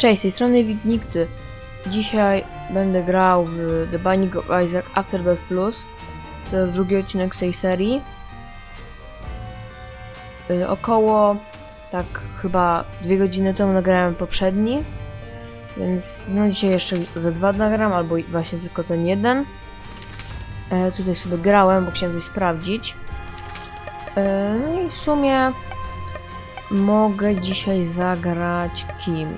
Cześć, z tej strony Wignikty. Dzisiaj będę grał w The Binding of Isaac Afterbirth Plus. To jest drugi odcinek z tej serii. Y, Około, tak chyba dwie godziny temu nagrałem poprzedni. Więc no dzisiaj jeszcze za dwa nagram, albo właśnie tylko ten jeden. E, tutaj sobie grałem, bo chciałem coś sprawdzić. E, no i w sumie mogę dzisiaj zagrać kim?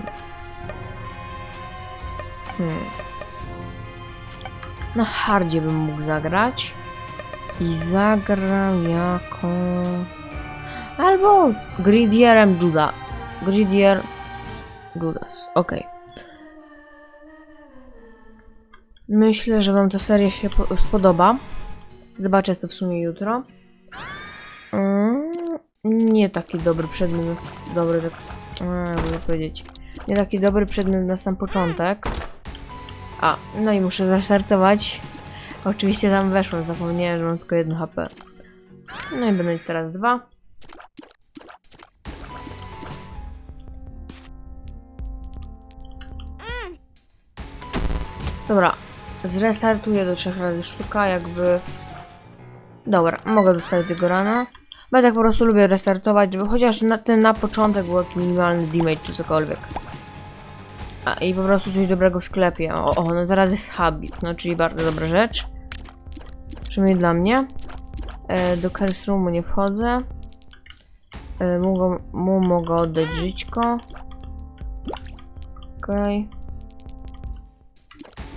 Hmm. Na hardzie bym mógł zagrać. I zagram jako... Albo Gridierem Juda. Gridier... Judas, okej. Myślę, że wam ta seria się po- spodoba. Zobaczę to w sumie jutro. Mm, nie taki dobry przedmiot, dobry tak, jakby powiedzieć, nie taki dobry przedmiot na sam początek. A, no i muszę zrestartować. Oczywiście tam weszłem, zapomniałem, że mam tylko jedno HP. No i będę teraz dwa. Dobra, zrestartuję do trzech razy sztuka, jakby... Dobra, mogę dostać tego rana. Bo ja tak po prostu lubię restartować, żeby chociaż na, ten na początek był jakiś minimalny damage czy cokolwiek. A, I po prostu coś dobrego w sklepie. O, o no teraz jest habit, no czyli bardzo dobra rzecz. Przynajmniej dla mnie. E, do Curse Roomu nie wchodzę. E, mu, mu mogę oddać żyćko. Okej.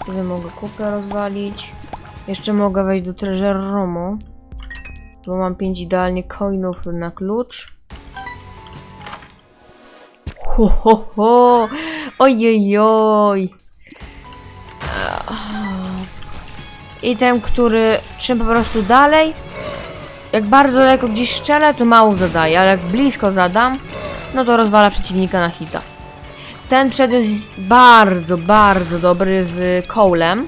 Tutaj mogę kupę rozwalić. Jeszcze mogę wejść do Treasure Roomu. Bo mam 5 idealnie coinów na klucz. Ho, ho, ho! Ojejoj! Item, który czym po prostu dalej. Jak bardzo daleko gdzieś szczelę, to mało zadaje, ale jak blisko zadam, no to rozwala przeciwnika na hita. Ten przedmiot jest bardzo, bardzo dobry z Cole'em,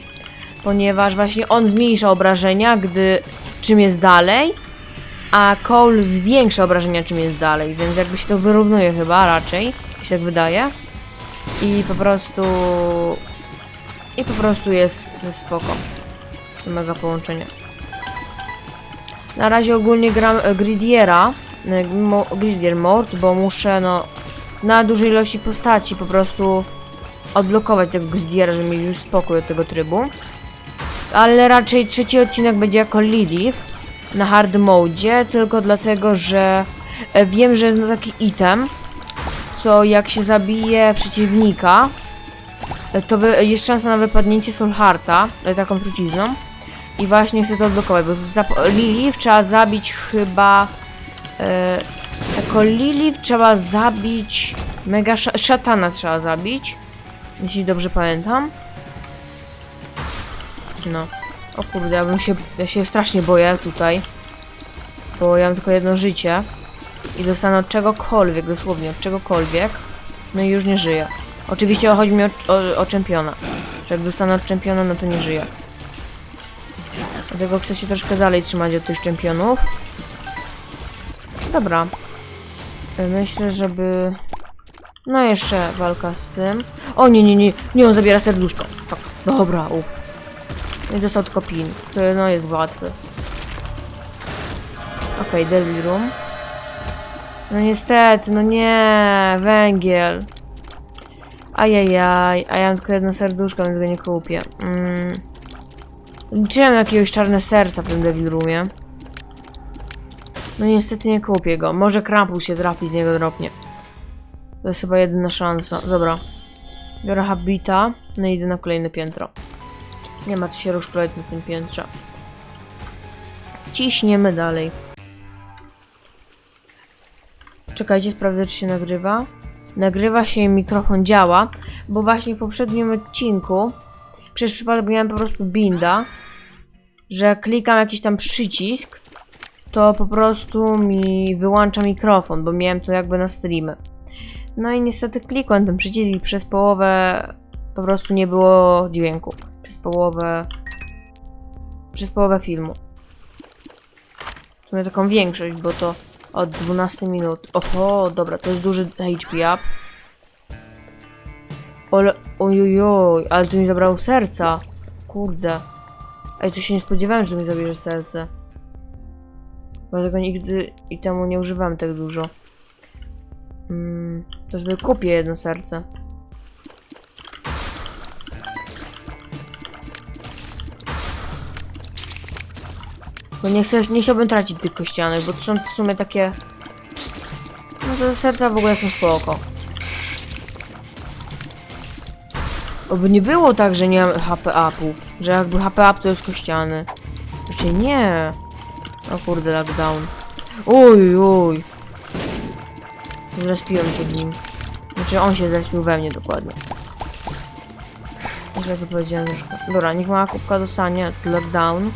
ponieważ właśnie on zmniejsza obrażenia, gdy czym jest dalej, a Cole zwiększa obrażenia czym jest dalej, więc jakby się to wyrównuje chyba raczej, mi się tak wydaje. I po prostu... I po prostu jest spoko. Mega połączenie. Na razie ogólnie gram e, Gridiera, e, mo, Gridier Mode, bo muszę no na dużej ilości postaci po prostu odblokować tego Gridiera, żeby mieć już spokój od tego trybu. Ale raczej trzeci odcinek będzie jako Lilith na hard mode, tylko dlatego, że e, wiem, że jest taki item, co jak się zabije przeciwnika, e, to jest szansa na wypadnięcie Soul Hearta, e, taką trucizną. I właśnie chcę to odblokować, bo Lilith trzeba zabić chyba... E, jako Lilith trzeba zabić... Mega sz szatana trzeba zabić. Jeśli dobrze pamiętam. No. O kurde, ja bym się... Ja się strasznie boję tutaj. Bo ja mam tylko jedno życie. I dostanę od czegokolwiek, dosłownie od czegokolwiek. No i już nie żyję. Oczywiście chodzi mi o, o, o czempiona. Że jak dostanę od czempiona, no to nie żyję. Dlatego chcę się troszkę dalej trzymać od tych czempionów. Dobra. E, Myślę, żeby... No jeszcze walka z tym. O nie, nie, nie. Nie, on zabiera serduszko. Fuck. Dobra, uff. No i dostał tylko pin, który no jest łatwy. Okej, okay, Devil Room. No niestety, no nie, węgiel. Ajajaj, a ja mam tylko jedno serduszko, więc go nie kupię. Mm. Liczyłem jakiegoś czarne serca w tym Devil Roomie. No niestety nie kupię go. Może Krampus się trafi, z niego dropnie. To jest chyba jedyna szansa. Dobra. Biorę habita, no i idę na kolejne piętro. Nie ma co się rozczulać na tym piętrze. Ciśniemy dalej. Czekajcie, sprawdzę czy się nagrywa. Nagrywa się i mikrofon działa, bo właśnie w poprzednim odcinku przez przypadek miałem po prostu binda, że klikam jakiś tam przycisk, to po prostu mi wyłącza mikrofon, bo miałem to jakby na streamy. No i niestety klikłem ten przycisk i przez połowę po prostu nie było dźwięku. Przez połowę. Przez połowę filmu. W sumie taką większość, bo to od 12 minut. Oho, dobra, to jest duży HP up. Ole, ojojoj, ale tu mi zabrało serca. Kurde. Ej, tu się nie spodziewałem, że tu mi zabierze serce. Bo tego nigdy i temu nie używam tak dużo. Mm, to sobie kupię jedno serce. Bo nie, chcę, nie chciałbym tracić tych kościanek, bo to są w sumie takie... No to serca w ogóle są spoko. Oby nie było tak, że nie mam HP upów. Że jakby HP up to jest kościany. Raczej nie. O kurde, lockdown. Uj, uj. Zrespiłem się nim. Znaczy on się zrespił we mnie dokładnie. Źle to powiedziałem już. Dobra, niech mała kubka dostanie. Lockdown.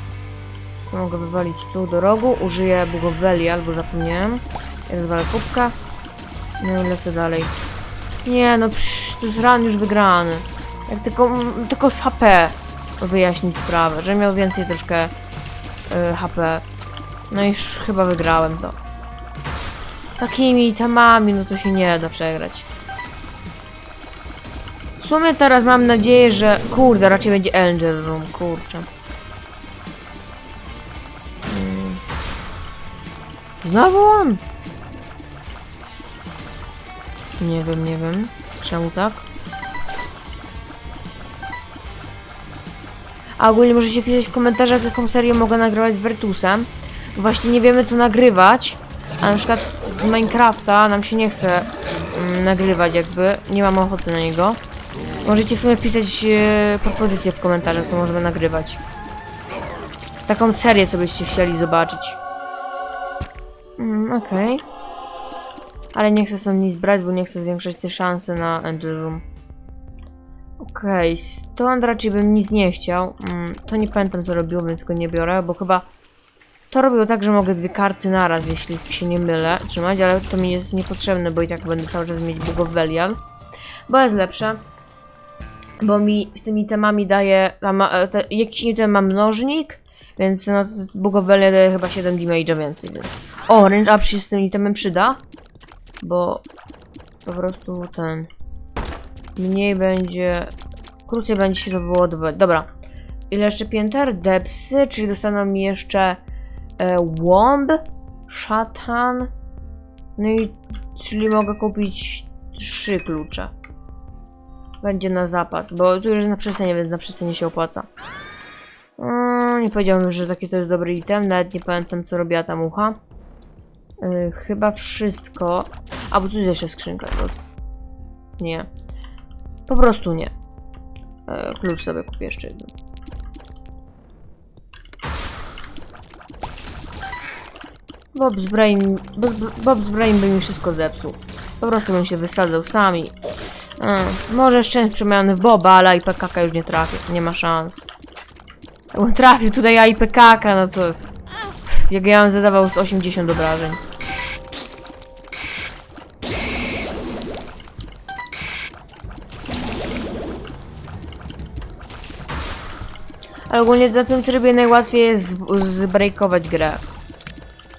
Mogę wywalić tu do rogu. Użyję bugoweli albo zapomniałem. Ja rozwalę kubka. No i lecę dalej. Nie no, psz, to jest ran już wygrany. Jak tylko, tylko z HP wyjaśnić sprawę, że miał więcej troszkę y, HP. No i już chyba wygrałem to. Z takimi temami, no to się nie da przegrać. W sumie teraz mam nadzieję, że... Kurde, raczej będzie Angel Room, kurczę. Znowu on! Nie wiem, nie wiem. Czemu tak? A ogólnie możecie pisać w komentarzach, jaką serię mogę nagrywać z Vertusem. Właśnie nie wiemy, co nagrywać. A na przykład z Minecrafta nam się nie chce mm, nagrywać jakby. Nie mam ochoty na niego. Możecie w sumie wpisać e, propozycje w komentarzach, co możemy nagrywać. Taką serię, co byście chcieli zobaczyć. Mm, Okej. Ale nie chcę stąd nic brać, bo nie chcę zwiększać te szanse na Ender Room. Okej, stąd raczej bym nic nie chciał. Mm, to nie pamiętam co robiło, więc go nie biorę, bo chyba to robiło tak, że mogę dwie karty naraz, jeśli się nie mylę, trzymać, ale to mi jest niepotrzebne, bo i tak będę cały czas mieć bugowelian. Bo jest lepsze. Bo mi z tymi temami daje, tam, e, te, jakiś item ma mnożnik, więc no bugowelia daje chyba 7 damage'a więcej, więc... O, range up się z tym itemem przyda, bo po prostu ten... Mniej będzie... Krócej będzie się to. Dobra. Ile jeszcze pięter? Depsy, czyli dostaną mi jeszcze e, Łomb, Szatan, no i czyli mogę kupić trzy klucze. Będzie na zapas, bo tu już na przecenie, więc na przecenie się opłaca. Nie powiedziałbym, że taki to jest dobry item, nawet nie pamiętam co robiła ta mucha. Yy, chyba wszystko. A, bo tu jest jeszcze skrzynka. Nie. Po prostu nie. E, klucz sobie kupię jeszcze jeden. Bob's Brain, Bob's, Brain by mi wszystko zepsuł. Po prostu bym się wysadzał sami. E, może szczęść przemiany w Boba, ale IPKK już nie trafię. Nie ma szans. On trafił tutaj IPKK, no to... Jak ja bym zadawał z 80 obrażeń. Ale ogólnie na tym trybie najłatwiej jest z- zbreakować grę.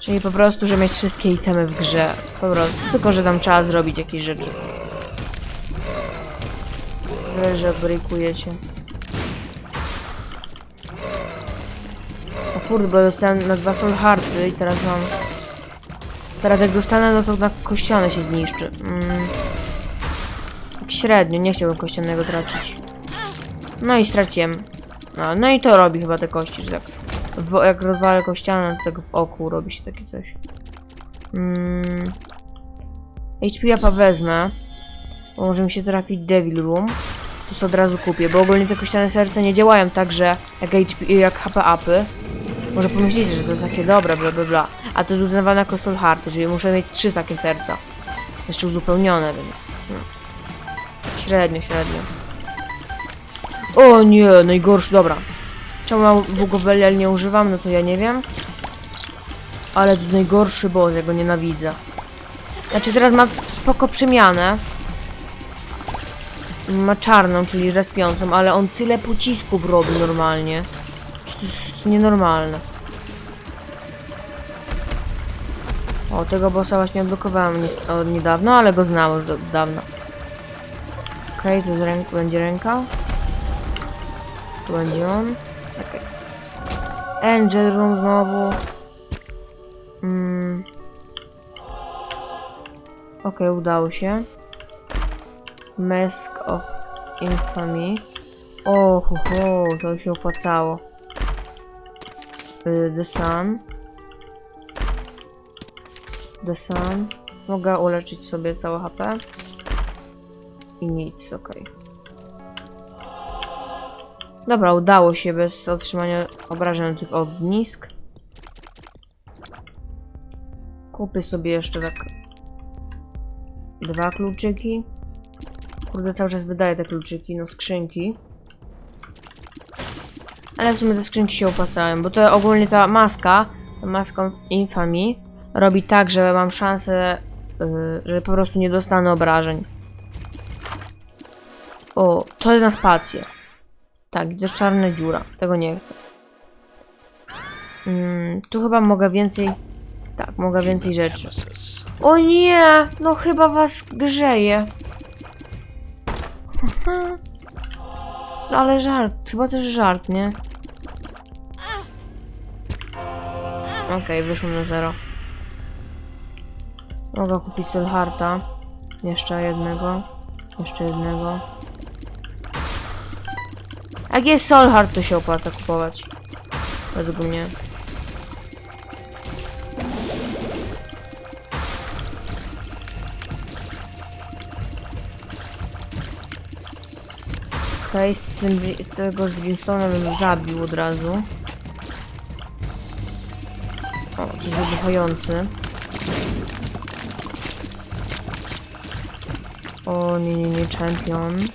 Czyli po prostu, że mieć wszystkie itemy w grze. Po prostu. Tylko, że tam trzeba zrobić jakieś rzeczy. Zależy jak breakujecie. Kurde, bo dostałem na dwa soul hearty i teraz mam... Teraz jak dostanę, no to na kościane się zniszczy. Mm. Tak średnio, nie chciałbym kościanego tracić. No i straciłem. No, no i to robi chyba te kości, że tak. W, jak rozwalę kościanę, to tak w oku robi się takie coś. Mm. HP japa wezmę. Bo może mi się trafić Devil Room. To od razu kupię, bo ogólnie te kościane serce nie działają tak, że jak, HP, jak HP upy. Może pomyślicie, że to jest takie dobre, bla bla bla. A to jest uznawane jako soul heart, czyli muszę mieć trzy takie serca. Jeszcze uzupełnione, więc... No. Średnio, średnio. O nie, najgorszy, dobra. Czemu Bugowelial nie używam, no to ja nie wiem. Ale to jest najgorszy boss, ja go nienawidzę. Znaczy teraz ma spoko przemianę. Ma czarną, czyli respiącą, ale on tyle pocisków robi normalnie. Że to jest nienormalne. O, tego bossa właśnie odblokowałem od niedawno, ale go znam już od dawna. Okej, to z ręk będzie ręka. Tu będzie on. Okej. Angel Room znowu. Mm. Okej, udało się. Mask of Infamy. O, ho, ho, to się opłacało. Y, The Sun. The Sun. Mogę uleczyć sobie całe HP. I nic, okej. Dobra, udało się bez otrzymania obrażeń tych ognisk. Kupię sobie jeszcze tak dwa kluczyki. Kurde, cały czas wydaję te kluczyki, no skrzynki. Ale w sumie te skrzynki się opłacają, bo to ogólnie ta maska, ta maska Infamy, robi tak, że mam szansę, yy, że po prostu nie dostanę obrażeń. O, to jest na spację. Tak, to jest czarna dziura. Tego nie chcę. Mm, tu chyba mogę więcej... Tak, mogę więcej rzeczy. O nie! No chyba was grzeje. Ale żart, chyba też żart, nie? Okej, wyszło na zero. Mogę kupić Solharta. Jeszcze jednego. Jeszcze jednego. Jak jest Solhart, to się opłaca kupować. Według mnie. Okej, bri- tego z Brimstone'a bym zabił od razu. O, to jest wybuchający. O, nie, nie, nie, champion.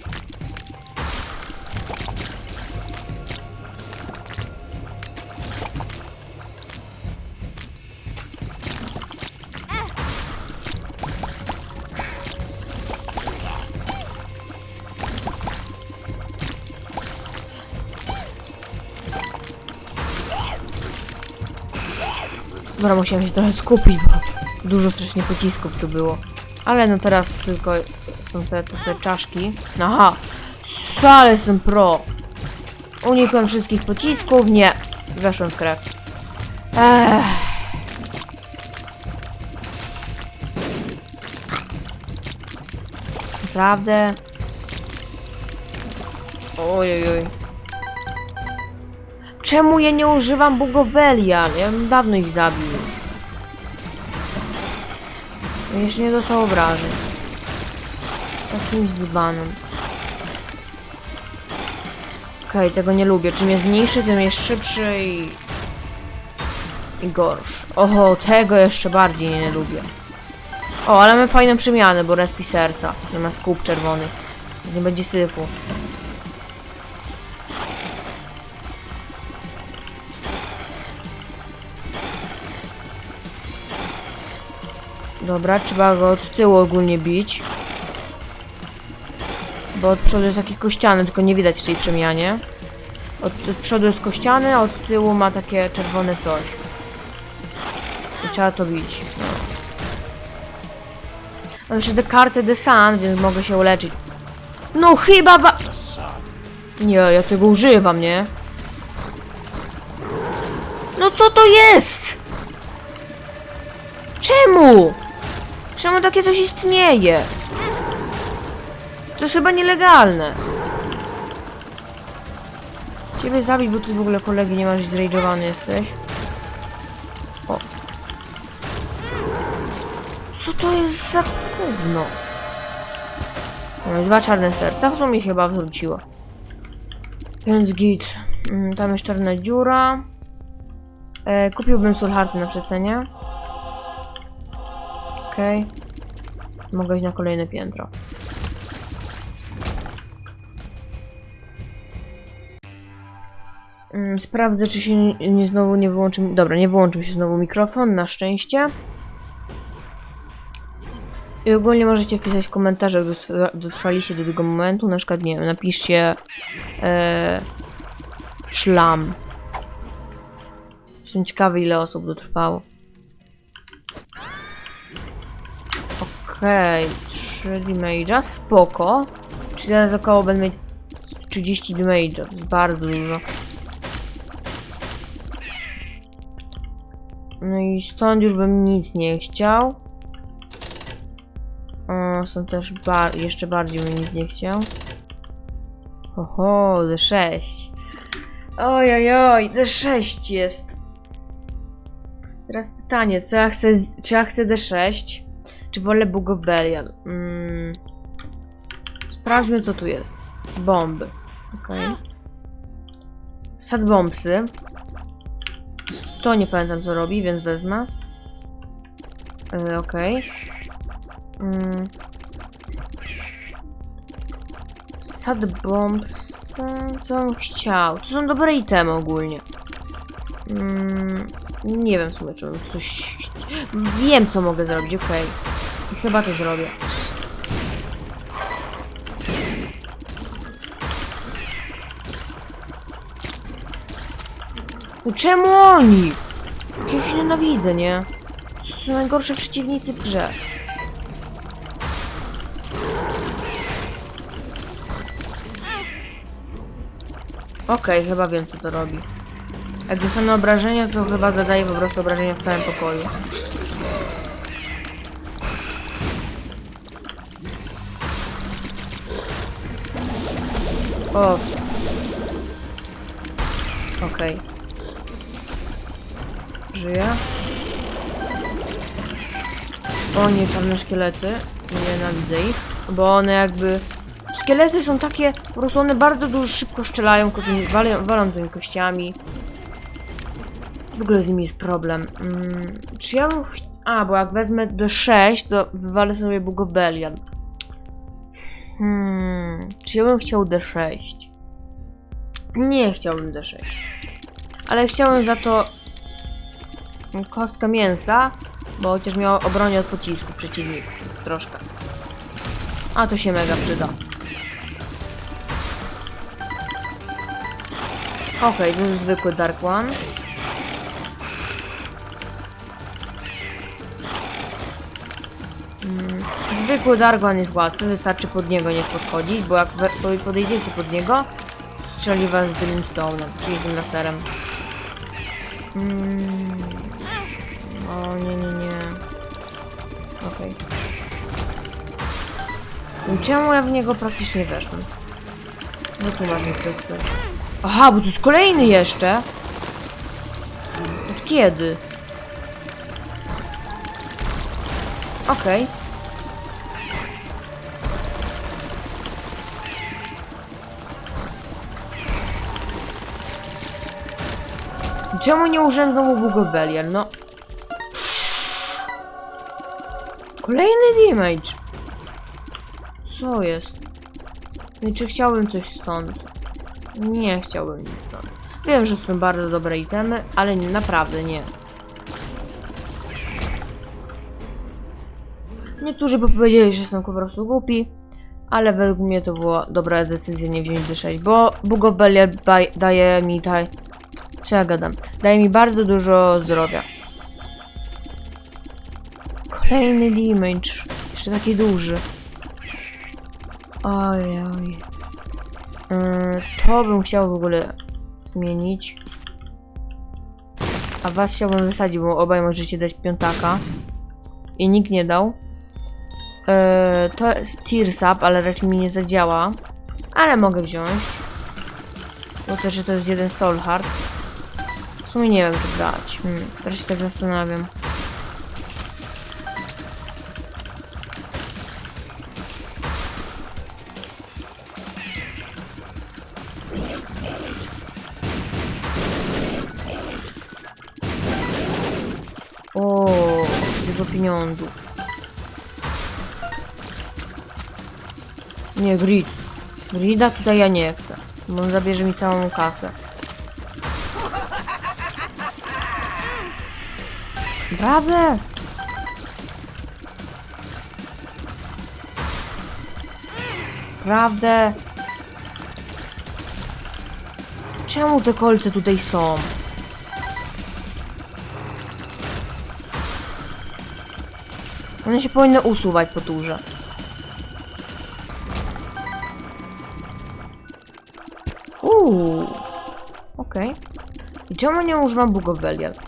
Dobra, musiałam się trochę skupić, bo dużo strasznie pocisków tu było. Ale no teraz tylko są te, te, te czaszki. Aha! Ale pro! Unikłem wszystkich pocisków? Nie! Weszłem w krew. Ech. Naprawdę? Oj, oj, oj. Czemu ja nie używam bugowelian? Ja bym dawno ich zabił już. Jeszcze nie dostał obrażeń. Takim dzbanem. Okej, tego nie lubię. Czym jest mniejszy, tym jest szybszy i... I gorszy. Oho, tego jeszcze bardziej nie lubię. O, ale mamy fajną przemianę, bo respi serca. Nie ma skup czerwony. Nie będzie syfu. Dobra, trzeba go od tyłu ogólnie bić. Bo od przodu jest taki kościany, tylko nie widać tej przemianie. Od, od przodu jest kościany, a od tyłu ma takie czerwone coś. I trzeba to bić. No. Mam jeszcze te karty The Sun, więc mogę się uleczyć. No chyba wa... Nie, ja tego używam, nie? No co to jest? Czemu? Czemu takie coś istnieje? To jest chyba nielegalne. Ciebie zabić, bo ty w ogóle kolegi nie masz zrage'owany jesteś. O. Co to jest za gówno? No, dwa czarne serca, w sumie się chyba wróciło. Więc git. Mm, Tam jest czarna dziura. E, kupiłbym sulharty na przecenie. Okej. Mogę iść na kolejne piętro. Mm, Sprawdzę, czy się nie, znowu nie wyłączył. Dobra, nie wyłączył się znowu mikrofon, na szczęście. I ogólnie możecie wpisać dotrwa- dotrwaliście do tego momentu. Na przykład, nie wiem, napiszcie e, szlam. Jestem ciekawy, ile osób dotrwało. Okej, 3 damage'a, spoko. Czyli teraz około będę mieć 30 damage. To jest bardzo dużo. No i stąd już bym nic nie chciał. O, stąd też ba jeszcze bardziej bym nic nie chciał. Oho, D6. Oj, oj, oj, D6 jest. Teraz pytanie, co ja chcę, czy ja chcę D6, czy wolę Book of Belial? Mm. Sprawdźmy, co tu jest. Bomby. Okej. Sad bombsy. To nie pamiętam, co robi, więc wezmę. Yy, Okej. Mm. Sad bombs. Co bym chciał? To są dobre itemy ogólnie. Mm, nie wiem w sumie, czy bym coś... Wiem, co mogę zrobić, okej. I Chyba to zrobię. No Czemu oni? Ja się nienawidzę, nie? To są najgorsze przeciwnicy w grze. Okej, chyba wiem co to robi. Jak dostanę obrażenia, to chyba zadaje po prostu obrażenia w całym pokoju. O. Okej. Żyje. O nie, czarne szkielety. Nienawidzę ich. Bo one jakby... Szkielety są takie... Po prostu one bardzo dużo szybko strzelają, tymi, walą, walą tymi kościami. W ogóle z nimi jest problem. Mm, czy ja bym... A, bo jak wezmę do 6, to wywalę sobie Bugobelian. Hmm... Czy ja bym chciał D6? Nie chciałbym D6. Ale chciałem za to kostkę mięsa, bo chociaż miał obronię od pocisku przeciwników. Troszkę. A to się mega przyda. Okej, to jest zwykły Dark One. Zwykły Dark One jest łatwy, wystarczy pod niego nie podchodzić, bo jak podejdziecie pod niego, strzeli was tym stone'em, czyli tym laserem. Mm. O nie, nie, nie. Okej. I Czemu ja w niego praktycznie weszłem? No tu masz mi ktoś. Aha, bo tu jest kolejny jeszcze. Od kiedy? Okej. Czemu nie użyłem znowu Bugobelian? No. Kolejny damage. Co jest? No i czy chciałbym coś stąd? Nie chciałbym nic stąd. Wiem, że są bardzo dobre itemy, ale nie, naprawdę nie. Niektórzy by powiedzieli, że są po prostu głupi, ale według mnie to była dobra decyzja nie wziąć D6, bo Bugobelia daje mi taj... Co ja gadam? Daje mi bardzo dużo zdrowia. Kolejny damage. Jeszcze taki duży. Oj, oj. Yy, to bym chciał w ogóle zmienić. A was chciałbym wysadzić, bo obaj możecie dać piątaka. I nikt nie dał. Yy, to jest Tears Up, ale raczej mi nie zadziała. Ale mogę wziąć. Bo też, że to jest jeden Soul Heart. W sumie nie wiem, czy brać. Hmm, teraz się tak zastanawiam. O, dużo pieniądzów. Nie, grid. Grida tutaj ja nie chcę. Bo on zabierze mi całą kasę. Naprawdę? Prawdę? Czemu te kolce tutaj są? One się powinny usuwać po turze. Uuu. Okej. I czemu nie używam Bugowelial?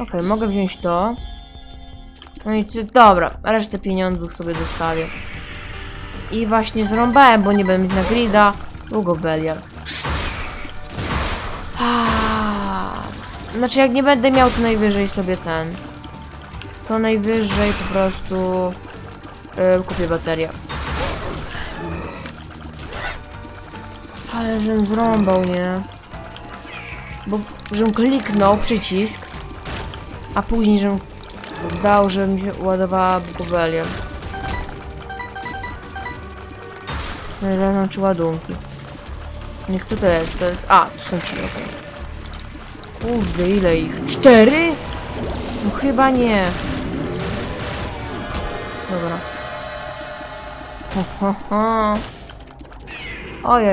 Okej, mogę wziąć to. No i ty, dobra, resztę pieniądzów sobie zostawię. I właśnie zrąbałem, bo nie będę mieć na grida. Bugowelial. Ah. Znaczy jak nie będę miał, to najwyżej sobie ten. To najwyżej po prostu yy, kupię baterię. Ale żem zrąbał, nie? Bo żem kliknął przycisk, a później żem dał, że mi się ładowała. No ile mam czy ładunki? Niech to jest, to jest... A, to są ci, okej. Kurde, ile ich? Cztery? No chyba nie. Dobra. Ho, ho. Oj.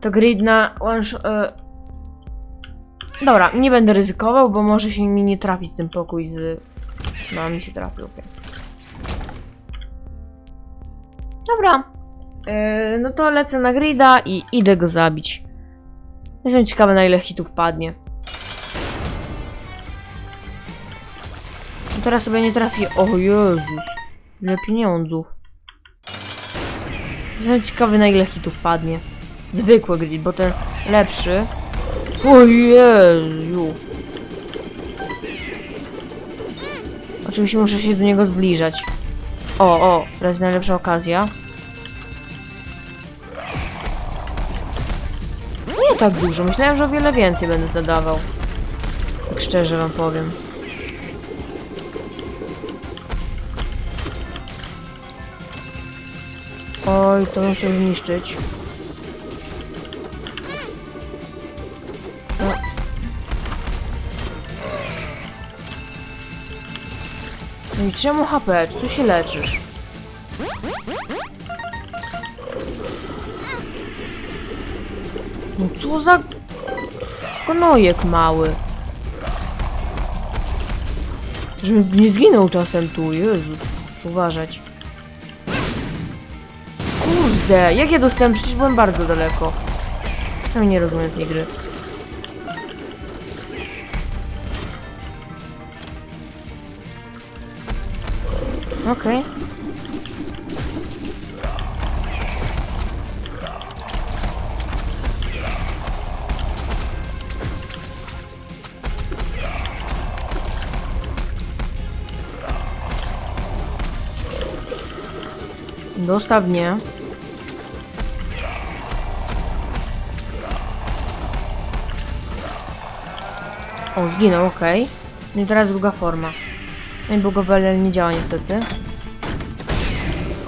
To grid na one e... Dobra, nie będę ryzykował, bo może się mi nie trafić ten pokój z... No, mi się trafił, okej. Dobra. E, no to lecę na grida i idę go zabić. Jestem ciekawy na ile hitów padnie. No Teraz sobie nie trafi. O Jezus. Ile pieniądzów. Jestem ciekawy na ile hitów padnie. Zwykły grid, bo ten lepszy. O Jezu. Oczywiście muszę się do niego zbliżać. O, o, jest najlepsza okazja. Nie tak dużo, myślałem, że o wiele więcej będę zadawał. Tak szczerze wam powiem. Oj, to chciał zniszczyć. No i czemu HP? Co się leczysz? No co za... Gnojek mały. Żebym nie zginął czasem tu, Jezus. Uważać. Kurde, jak ja dostałem? Przecież byłem bardzo daleko. Czasami nie rozumiem tej gry. Okej. Dostaw mnie. O, zginął, okej. No i teraz druga forma. No i Bogowelel nie działa niestety.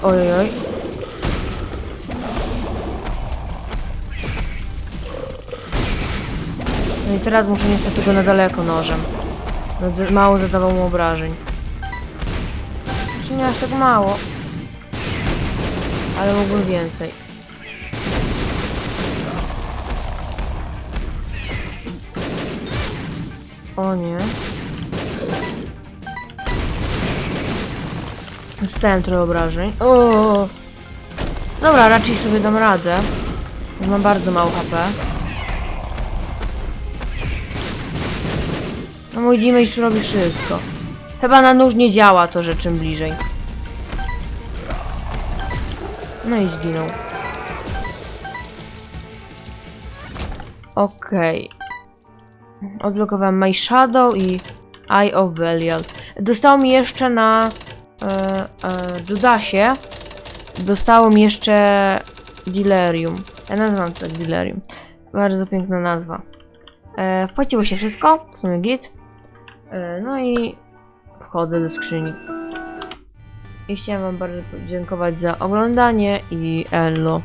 Oj, oj, oj. No i teraz muszę niestety go na daleko nożem. No, mało zadawał mu obrażeń. Czy nie aż tak mało? Ale mógłbym więcej. O nie. Dostałem trochę obrażeń. O! Dobra, raczej sobie dam radę. Mam bardzo mało HP. No mój damage robi wszystko. Chyba na nóż nie działa to, że czym bliżej. No i zginął. Okej. Odblokowałem My Shadow i Eye of Belial. Dostało mi jeszcze na e, e, Judasie. Dostało mi jeszcze Delirium. Ja nazywam to Delirium. Bardzo piękna nazwa. E, wpłaciło się wszystko, w sumie git. E, no i wchodzę do skrzyni. I chciałem wam bardzo podziękować za oglądanie i elo.